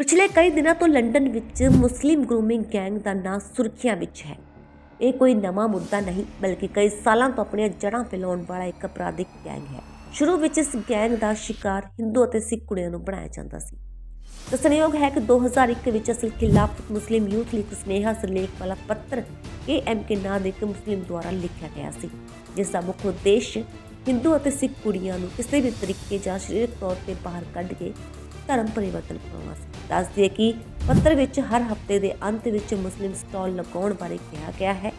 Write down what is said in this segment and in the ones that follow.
ਪਿਛਲੇ ਕਈ ਦਿਨਾਂ ਤੋਂ ਲੰਡਨ ਵਿੱਚ ਮੁਸਲਿਮ ਗਰੂਮਿੰਗ ਗੈਂਗ ਦਾ ਨਾਂ ਸੁਰਖੀਆਂ ਵਿੱਚ ਹੈ। ਇਹ ਕੋਈ ਨਵਾਂ ਮੁੱਦਾ ਨਹੀਂ, ਬਲਕਿ ਕਈ ਸਾਲਾਂ ਤੋਂ ਆਪਣੀਆਂ ਜੜ੍ਹਾਂ ਫੈਲਾਉਣ ਵਾਲਾ ਇੱਕ ਅਪਰਾਧਿਕ ਗੈਂਗ ਹੈ। ਸ਼ੁਰੂ ਵਿੱਚ ਇਸ ਗੈਂਗ ਦਾ ਸ਼ਿਕਾਰ ਹਿੰਦੂ ਅਤੇ ਸਿੱਖ ਕੁੜੀਆਂ ਨੂੰ ਬਣਾਇਆ ਜਾਂਦਾ ਸੀ। ਦੱਸਣਯੋਗ ਹੈ ਕਿ 2001 ਵਿੱਚ ਅਸਲ ਖਿਲਾਫਤ ਮੁਸਲਿਮ ਯੂਥ ਲਈ ਇੱਕ ਸੁਨੇਹਾ ਸਿਰਲੇਖ ਵਾਲਾ ਪੱਤਰ ਕੇ ਨਾਂ ਦੇ ਇੱਕ ਮੁਸਲਿਮ ਦੁਆਰਾ ਲਿਖਿਆ ਗਿਆ ਸੀ, ਜਿਸ ਦਾ ਮੁੱਖ ਉਦੇਸ਼ ਹਿੰਦੂ ਅਤੇ ਸਿੱਖ ਕੁੜੀਆਂ ਨੂੰ ਕਿਸੇ ਵੀ ਤਰੀਕੇ ਜਾਂ ਸਰੀਰਕ ਤੌਰ ਤੇ ਬਾਹਰ ਕੱਢ ਕੇ ਧਰਮ ਪਰਿਵਰਤਨ ਕਰਾਉਣਾ ਸੀ ਦੱਸ ਦਈਏ ਕਿ ਪੱਤਰ ਵਿੱਚ ਹਰ ਹਫ਼ਤੇ ਦੇ ਅੰਤ ਵਿੱਚ ਮੁਸਲਿਮ ਸਟਾਲ ਲਗਾਉਣ ਬਾਰੇ ਕਿਹਾ ਗਿਆ ਹੈ,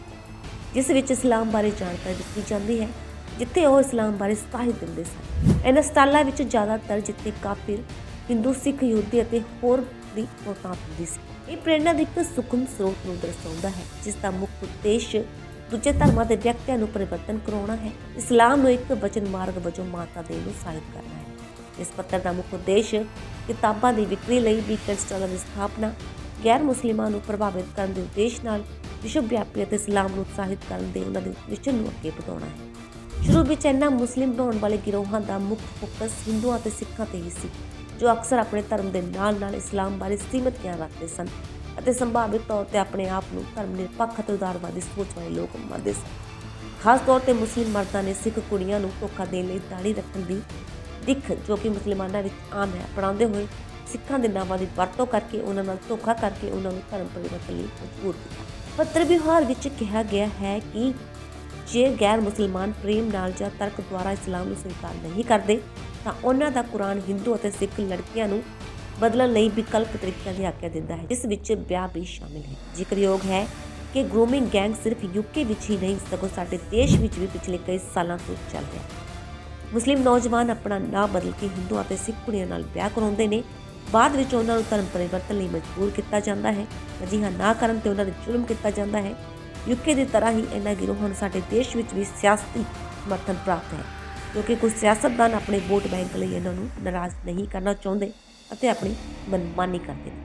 ਜਿਸ ਵਿੱਚ ਇਸਲਾਮ ਬਾਰੇ ਜਾਣਕਾਰੀ ਦਿੱਤੀ ਜਾਂਦੀ ਹੈ, ਜਿੱਥੇ ਉਹ ਇਸਲਾਮ ਬਾਰੇ ਸਾਹਿਤ ਦਿੰਦੇ ਸਨ। ਇਹਨਾਂ ਸਟਾਲਾਂ ਵਿੱਚ ਜ਼ਿਆਦਾਤਰ ਜਿੱਥੇ ਕਾਫਿਰ, ਹਿੰਦੂ, ਸਿੱਖ, ਯਹੂਦੀ ਅਤੇ ਹੋਰ ਦੀ ਪਹੁੰਚਾਂ ਹੁੰਦੀ ਸੀ। ਇਹ ਪ੍ਰੇਰਣਾ ਦੇ ਇੱਕ ਸੁਖਮ ਸਰੋਤ ਨੂੰ ਦਰਸਾਉਂਦਾ ਹੈ, ਜਿਸ ਦਾ ਮੁੱਖ ਉਦੇਸ਼ ਦੂਜੇ ਧਰਮਾਂ ਦੇ ਵਿਅਕਤੀਆਂ ਨੂੰ ਪਰਿਵਰਤਨ ਕਰਾਉਣਾ ਹੈ। ਇਸਲਾਮ ਨੂੰ ਇੱਕ ਵਚਨ ਮਾਰਗ ਵਜੋਂ ਮਾਤਾ ਦੇਣ ਨੂੰ ਸਾਹਿਤ ਕਰਨਾ ਹੈ। ਇਸ ਪੱਤਰ ਦਾ ਮੁੱਖ ਉਦੇਸ਼ ਕਿਤਾਬਾਂ ਦੀ ਵਿਕਰੀ ਲਈ ਵੀਕਐਂਡ ਸਟਾਲਾਂ ਦੀ ਸਥਾਪਨਾ, ਗੈਰ ਮੁਸਲਿਮਾਂ ਨੂੰ ਪ੍ਰਭਾਵਿਤ ਕਰਨ ਦੇ ਉਦੇਸ਼ ਨਾਲ ਵਿਸ਼ਵ ਵਿਆਪੀ ਅਤੇ ਇਸਲਾਮ ਨੂੰ ਉਤਸ਼ਾਹਿਤ ਕਰਨ ਦੇ ਉਹਨਾਂ ਦੇ ਮਿਸ਼ਨ ਨੂੰ ਅੱਗੇ ਵਧਾਉਣਾ ਹੈ। ਸ਼ੁਰੂ ਵਿੱਚ ਇਹਨਾਂ ਮੁਸਲਿਮ ਬਣਾਉਣ ਵਾਲੇ ਗਿਰੋਹਾਂ ਦਾ ਮੁੱਖ ਫੋਕਸ ਹਿੰਦੂਆਂ ਅਤੇ ਸਿੱਖਾਂ ਤੇ ਹੀ ਸੀ, ਜੋ ਅਕਸਰ ਆਪਣੇ ਧਰਮ ਦੇ ਨਾਲ-ਨਾਲ ਇਸਲਾਮ ਬਾਰੇ ਸੀਮਤ ਗਿਆਨ ਰੱਖਦੇ ਸਨ ਅਤੇ ਸੰਭਾਵਿਤ ਤੌਰ ਤੇ ਆਪਣੇ ਆਪ ਨੂੰ ਧਰਮ ਨਿਰਪੱਖ ਅਤੇ ਉਦਾਰਵਾਦੀ ਸੋਚ ਵਾਲੇ ਲੋਕ ਮੰਨਦੇ ਸਨ। ਖਾਸ ਤੌਰ ਤੇ ਮੁਸਲਿਮ ਮਰਦਾਂ ਨੇ ਸਿੱਖ ਕੁੜੀਆਂ ਨੂੰ ਧੋਖਾ ਦੇਣ ਲਈ ਦਾੜੀ ਰੱਖਣ ਦੀ ਦਿੱਖ ਜੋ ਕਿ ਮੁਸਲਮਾਨਾਂ ਵਿੱਚ ਆਮ ਹੈ। ਅਪਣਾਉਂਦੇ ਹੋਏ ਸਿੱਖਾਂ ਦੇ ਨਾਮਾਂ ਦੀ ਵਰਤੋਂ ਕਰਕੇ ਉਹਨਾਂ ਨਾਲ ਧੋਖਾ ਕਰਕੇ ਉਹਨਾਂ ਨੂੰ ਧਰਮ ਪਰਿਵਰਤਨ ਲਈ ਮਜਬੂਰ ਕੀਤਾ। ਪੱਤਰ ਵਿਵਹਾਰ ਵਿੱਚ ਕਿਹਾ ਗਿਆ ਹੈ ਕਿ ਜੇ ਗੈਰ ਮੁਸਲਮਾਨ ਪ੍ਰੇਮ ਨਾਲ ਜਾਂ ਤਰਕ ਦੁਆਰਾ ਇਸਲਾਮ ਨੂੰ ਸਵੀਕਾਰ ਨਹੀਂ ਕਰਦੇ, ਤਾਂ ਉਹਨਾਂ ਦਾ ਕੁਰਾਨ ਹਿੰਦੂ ਅਤੇ ਸਿੱਖ ਲੜਕੀਆਂ ਨੂੰ ਬਦਲਣ ਲਈ ਵਿਕਲਪ ਤਰੀਕਿਆਂ ਦੀ ਆਗਿਆ ਦਿੰਦਾ ਹੈ, ਜਿਸ ਵਿੱਚ ਵਿਆਹ ਵੀ ਸ਼ਾਮਿਲ ਹੈ। ਜ਼ਿਕਰਯੋਗ ਹੈ ਕਿ ਗਰੂਮਿੰਗ ਗੈਂਗ ਸਿਰਫ ਯੂਕੇ ਵਿੱਚ ਹੀ ਨਹੀਂ, ਸਗੋਂ ਸਾਡੇ ਦੇਸ਼ ਵਿੱਚ ਵੀ ਪਿਛਲੇ ਕਈ ਸਾਲਾਂ ਤੋਂ ਚੱਲ ਰਿਹਾ ਹੈ। ਮੁਸਲਿਮ ਨੌਜਵਾਨ ਆਪਣਾ ਨਾਂ ਬਦਲ ਕੇ ਹਿੰਦੂ ਅਤੇ ਸਿੱਖ ਕੁੜੀਆਂ ਨਾਲ ਵਿਆਹ ਕਰਾਉਂਦੇ ਨੇ। ਬਾਅਦ ਵਿੱਚ ਉਹਨਾਂ ਨੂੰ ਧਰਮ ਪਰਿਵਰਤਨ ਲਈ ਮਜਬੂਰ ਕੀਤਾ ਜਾਂਦਾ ਹੈ। ਅਜਿਹਾ ਨਾ ਕਰਨ ਤੇ ਉਹਨਾਂ ਦੇ ਜ਼ੁਲਮ ਕੀਤਾ ਜਾਂਦਾ ਹੈ। ਯੂਕੇ ਦੀ ਤਰ੍ਹਾਂ ਹੀ ਇਹਨਾਂ ਗਿਰੋਹਾਂ ਨੂੰ ਸਾਡੇ ਦੇਸ਼ ਵਿੱਚ ਵੀ ਸਿਆਸਤੀ ਸਮਰਥਨ ਪ੍ਰਾਪਤ ਹੈ। ਕਿਉਂਕਿ ਕੁਝ ਸਿਆਸਤਦਾਨ ਆਪਣੇ ਵੋਟ ਬੈਂਕ ਲਈ ਇਹਨਾਂ ਨੂੰ ਨਾਰਾਜ਼ ਨਹੀਂ ਕਰਨਾ ਚਾਹੁੰਦੇ ਅਤੇ ਆਪਣੀ ਮਨਮਾਨੀ ਕਰਦੇ ਨੇ।